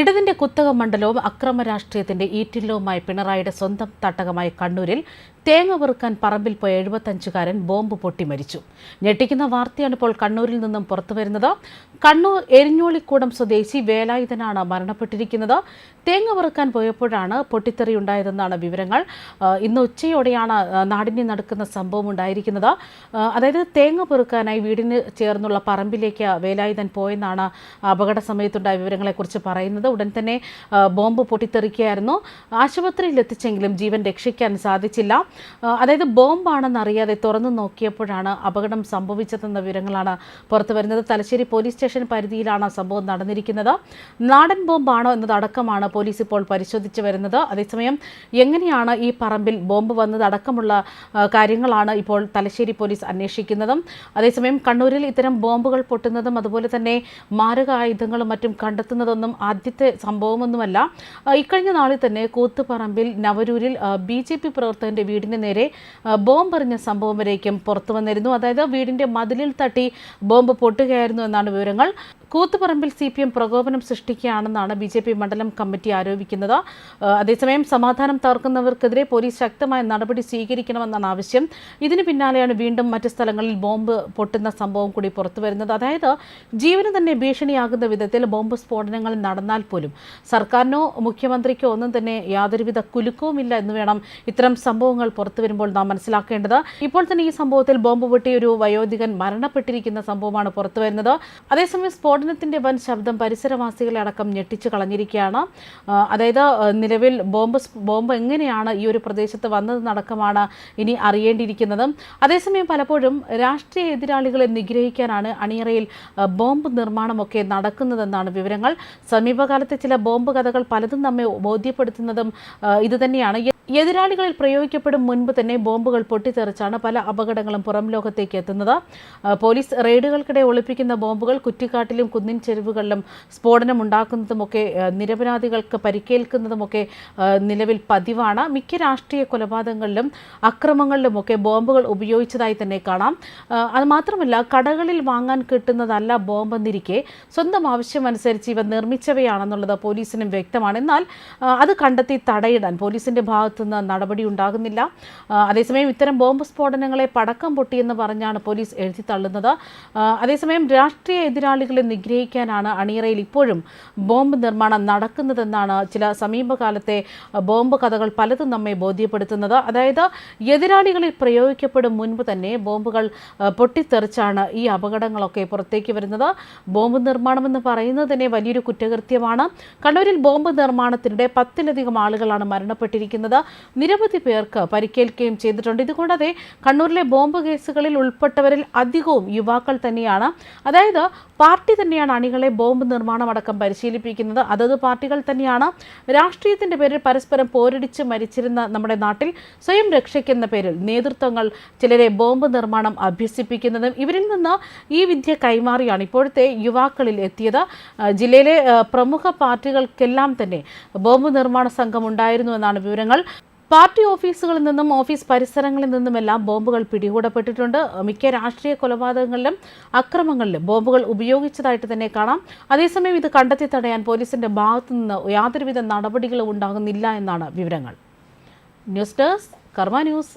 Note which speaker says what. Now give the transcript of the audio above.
Speaker 1: ഇടതിന്റെ കുത്തക മണ്ഡലവും അക്രമ രാഷ്ട്രീയത്തിന്റെ ഈറ്റില്ലവുമായി പിണറായിയുടെ സ്വന്തം തട്ടകമായ കണ്ണൂരിൽ തേങ്ങ വെറുക്കാൻ പറമ്പിൽ പോയ എഴുപത്തഞ്ചുകാരൻ ബോംബ് പൊട്ടി മരിച്ചു. ഞെട്ടിക്കുന്ന വാർത്തയാണ് ഇപ്പോൾ കണ്ണൂരിൽ നിന്നും പുറത്തുവരുന്നത് കണ്ണൂർ എരിഞ്ഞോളിക്കൂടം സ്വദേശി വേലായുധനാണ് മരണപ്പെട്ടിരിക്കുന്നത്. തേങ്ങ വെറുക്കാൻ പോയപ്പോഴാണ് പൊട്ടിത്തെറി ഉണ്ടായതെന്നാണ് വിവരങ്ങൾ. ഇന്ന് ഉച്ചയോടെയാണ് നാടിനെ നടക്കുന്ന സംഭവം ഉണ്ടായിരിക്കുന്നത്. അതായത് തേങ്ങ പെറുക്കാനായി വീടിന് ചേർന്നുള്ള പറമ്പിലേക്ക് വേലായുധൻ പോയെന്നാണ് അപകട സമയത്തുണ്ടായ വിവരങ്ങളെക്കുറിച്ച് പറയുന്നത്. ഉടൻ തന്നെ ബോംബ് പൊട്ടിത്തെറിക്കുകയായിരുന്നു. ആശുപത്രിയിൽ എത്തിച്ചെങ്കിലും ജീവൻ രക്ഷിക്കാൻ സാധിച്ചില്ല. അതായത് ബോംബാണെന്ന് അറിയാതെ തുറന്നു നോക്കിയപ്പോഴാണ് അപകടം സംഭവിച്ചതെന്ന വിവരങ്ങളാണ് പുറത്തു വരുന്നത്. തലശ്ശേരി പോലീസ് സ്റ്റേഷൻ പരിധിയിലാണ് സംഭവം നടന്നിരിക്കുന്നത്. നാടൻ ബോംബാണോ എന്നതടക്കമാണ് പോലീസ് ഇപ്പോൾ പരിശോധിച്ചു വരുന്നത്. അതേസമയം എങ്ങനെയാണ് ഈ പറമ്പിൽ ബോംബ് വന്നതടക്കമുള്ള കാര്യങ്ങളാണ് ഇപ്പോൾ തലശ്ശേരി പോലീസ് അന്വേഷിക്കുന്നതും. അതേസമയം കണ്ണൂരിൽ ഇത്തരം ബോംബുകൾ പൊട്ടുന്നതും അതുപോലെ തന്നെ മാരക ആയുധങ്ങളും മറ്റും കണ്ടെത്തുന്നതൊന്നും ആദ്യത്തെ സംഭവമൊന്നുമല്ല. ഇക്കഴിഞ്ഞ നാളിൽ തന്നെ കൂത്തുപറമ്പിൽ നവരൂരിൽ ബി ജെ പി പ്രവർത്തകന്റെ വീടിന് നേരെ ബോംബ് എറിഞ്ഞ സംഭവം വരേക്കും പുറത്തു വന്നിരുന്നു അതായത് വീടിന്റെ മതിലിൽ തട്ടി ബോംബ് പൊട്ടുകയായിരുന്നു എന്നാണ് വിവരങ്ങൾ. കൂത്തുപറമ്പിൽ സി പി എം പ്രകോപനം സൃഷ്ടിക്കുകയാണെന്നാണ് ബി ജെ പി മണ്ഡലം കമ്മിറ്റി ആരോപിക്കുന്നത്. അതേസമയം സമാധാനം തകർക്കുന്നവർക്കെതിരെ പോലീസ് ശക്തമായ നടപടി സ്വീകരിക്കണമെന്നാണ് ആവശ്യം. ഇതിന് പിന്നാലെയാണ് വീണ്ടും മറ്റ് സ്ഥലങ്ങളിൽ ബോംബ് പൊട്ടുന്ന സംഭവം കൂടി പുറത്തുവരുന്നത് അതായത് ജീവന് തന്നെ ഭീഷണിയാകുന്ന വിധത്തിൽ ബോംബ് സ്ഫോടനങ്ങൾ നടന്നാൽ പോലും സർക്കാരിനോ മുഖ്യമന്ത്രിക്കോ ഒന്നും തന്നെ യാതൊരുവിധ കുലുക്കവുമില്ല എന്ന് വേണം ഇത്തരം സംഭവങ്ങൾ പുറത്തു വരുമ്പോൾ നാം മനസ്സിലാക്കേണ്ടത്. ഇപ്പോൾ തന്നെ ഈ സംഭവത്തിൽ ബോംബ് പൊട്ടി ഒരു വയോധികൻ മരണപ്പെട്ടിരിക്കുന്ന സംഭവമാണ് പുറത്തുവരുന്നത് അതേസമയം സ്ഫോടനത്തിന്റെ വൻ ശബ്ദം പരിസരവാസികളെ അടക്കം ഞെട്ടിച്ചു കളഞ്ഞിരിക്കുകയാണ്. അതായത് നിലവിൽ ബോംബ് ബോംബ് എങ്ങനെയാണ് ഈ ഒരു പ്രദേശത്ത് വന്നതെന്നടക്കമാണ് ഇനി അറിയേണ്ടിയിരിക്കുന്നത്. അതേസമയം പലപ്പോഴും രാഷ്ട്രീയ എതിരാളികളെ നിഗ്രഹിക്കാനാണ് അണിയറയിൽ ബോംബ് നിർമ്മാണമൊക്കെ നടക്കുന്നതെന്നാണ് വിവരങ്ങൾ. സമീപകാലത്തെ ചില ബോംബ് കഥകൾ പലതും നമ്മെ ബോധ്യപ്പെടുത്തുന്നതും ഇതുതന്നെയാണ്. എതിരാളികളിൽ പ്രയോഗിക്കപ്പെടും മുൻപ് തന്നെ ബോംബുകൾ പൊട്ടിത്തെറിച്ചാണ് പല അപകടങ്ങളും പുറം ലോകത്തേക്ക് എത്തുന്നത്. പോലീസ് റെയ്ഡുകൾക്കിടെ ഒളിപ്പിക്കുന്ന ബോംബുകൾ കുറ്റിക്കാട്ടിലും കുന്നിൻ ചെരുവുകളിലും സ്ഫോടനം ഉണ്ടാക്കുന്നതുമൊക്കെ ആ, നിരപരാധികൾക്ക് പരിക്കേൽക്കുന്നതുമൊക്കെ നിലവിൽ പതിവാണ്. മിക്ക രാഷ്ട്രീയ കൊലപാതകങ്ങളിലും അക്രമങ്ങളിലുമൊക്കെ ബോംബുകൾ ഉപയോഗിച്ചതായി തന്നെ കാണാം. അതുമാത്രമല്ല കടകളിൽ വാങ്ങാൻ കിട്ടുന്നതല്ല ബോംബെന്നിരിക്കെ സ്വന്തം ആവശ്യമനുസരിച്ച് ഇവ നിർമ്മിച്ചവയാണെന്നുള്ളത് പോലീസിനും വ്യക്തമാണ്. എന്നാൽ അത് കണ്ടെത്തി തടയിടാൻ പോലീസിന്റെ ഭാഗത്തുനിന്ന് നടപടി ഉണ്ടാകുന്നില്ല. അതേസമയം ഇത്തരം ബോംബ് സ്ഫോടനങ്ങളെ പടക്കം പൊട്ടിയെന്ന് പറഞ്ഞാണ് പോലീസ് എഴുതി തള്ളുന്നത്. അതേസമയം രാഷ്ട്രീയ എതിരാളികളെ നിഗ്രഹിക്കാനാണ് അണിയറയിൽ ഇപ്പോഴും ബോംബ് നിർമ്മാണം നടക്കുന്നതെന്നാണ് ചില സമീപകാലത്തെ ബോംബ് കഥകൾ പലതും നമ്മെ ബോധ്യപ്പെടുത്തുന്നത്. അതായത് എതിരാളികളിൽ പ്രയോഗിക്കപ്പെടും മുൻപ് തന്നെ ബോംബുകൾ പൊട്ടിത്തെറിച്ചാണ് ഈ അപകടങ്ങളൊക്കെ പുറത്തേക്ക് വരുന്നത്. ബോംബ് നിർമ്മാണമെന്ന് പറയുന്നത് തന്നെ വലിയൊരു കുറ്റകൃത്യമാണ്. കണ്ണൂരിൽ ബോംബ് നിർമ്മാണത്തിനിടെ പത്തിലധികം ആളുകളാണ് മരണപ്പെട്ടിരിക്കുന്നത്. നിരവധി പേർക്ക് പരിക്കേൽക്കുകയും ചെയ്തിട്ടുണ്ട്. ഇതുകൂടാതെ കണ്ണൂരിലെ ബോംബ് കേസുകളിൽ ഉൾപ്പെട്ടവരിൽ അധികവും യുവാക്കൾ തന്നെയാണ്. അതായത് പാർട്ടി തന്നെയാണ് അണികളെ ബോംബ് നിർമ്മാണം അടക്കം പരിശീലിപ്പിക്കുന്നത്. അതത് പാർട്ടികൾ തന്നെയാണ് രാഷ്ട്രീയത്തിന്റെ പേരിൽ പരസ്പരം പോരടിച്ച് മരിച്ചിരുന്ന നമ്മുടെ നാട്ടിൽ സ്വയം രക്ഷയ്ക്കെന്ന പേരിൽ നേതൃത്വങ്ങൾ ചിലരെ ബോംബ് നിർമ്മാണം അഭ്യസിപ്പിക്കുന്നതും ഇവരിൽ നിന്ന് ഈ വിദ്യ കൈമാറിയാണ് ഇപ്പോഴത്തെ യുവാക്കളിൽ എത്തിയത്. ജില്ലയിലെ പ്രമുഖ പാർട്ടികൾക്കെല്ലാം തന്നെ ബോംബ് നിർമ്മാണ സംഘം ഉണ്ടായിരുന്നു എന്നാണ് വിവരങ്ങൾ. പാർട്ടി ഓഫീസുകളിൽ നിന്നും ഓഫീസ് പരിസരങ്ങളിൽ നിന്നുമെല്ലാം ബോംബുകൾ പിടികൂടപ്പെട്ടിട്ടുണ്ട്. മിക്ക രാഷ്ട്രീയ കൊലപാതകങ്ങളിലും അക്രമങ്ങളിലും ബോംബുകൾ ഉപയോഗിച്ചതായിട്ട് തന്നെ കാണാം. അതേസമയം ഇത് കണ്ടെത്തി തടയാൻ പോലീസിന്റെ ഭാഗത്തു നിന്ന് യാതൊരുവിധ നടപടികളും ഉണ്ടാകുന്നില്ല എന്നാണ് വിവരങ്ങൾ. News desk Karma news.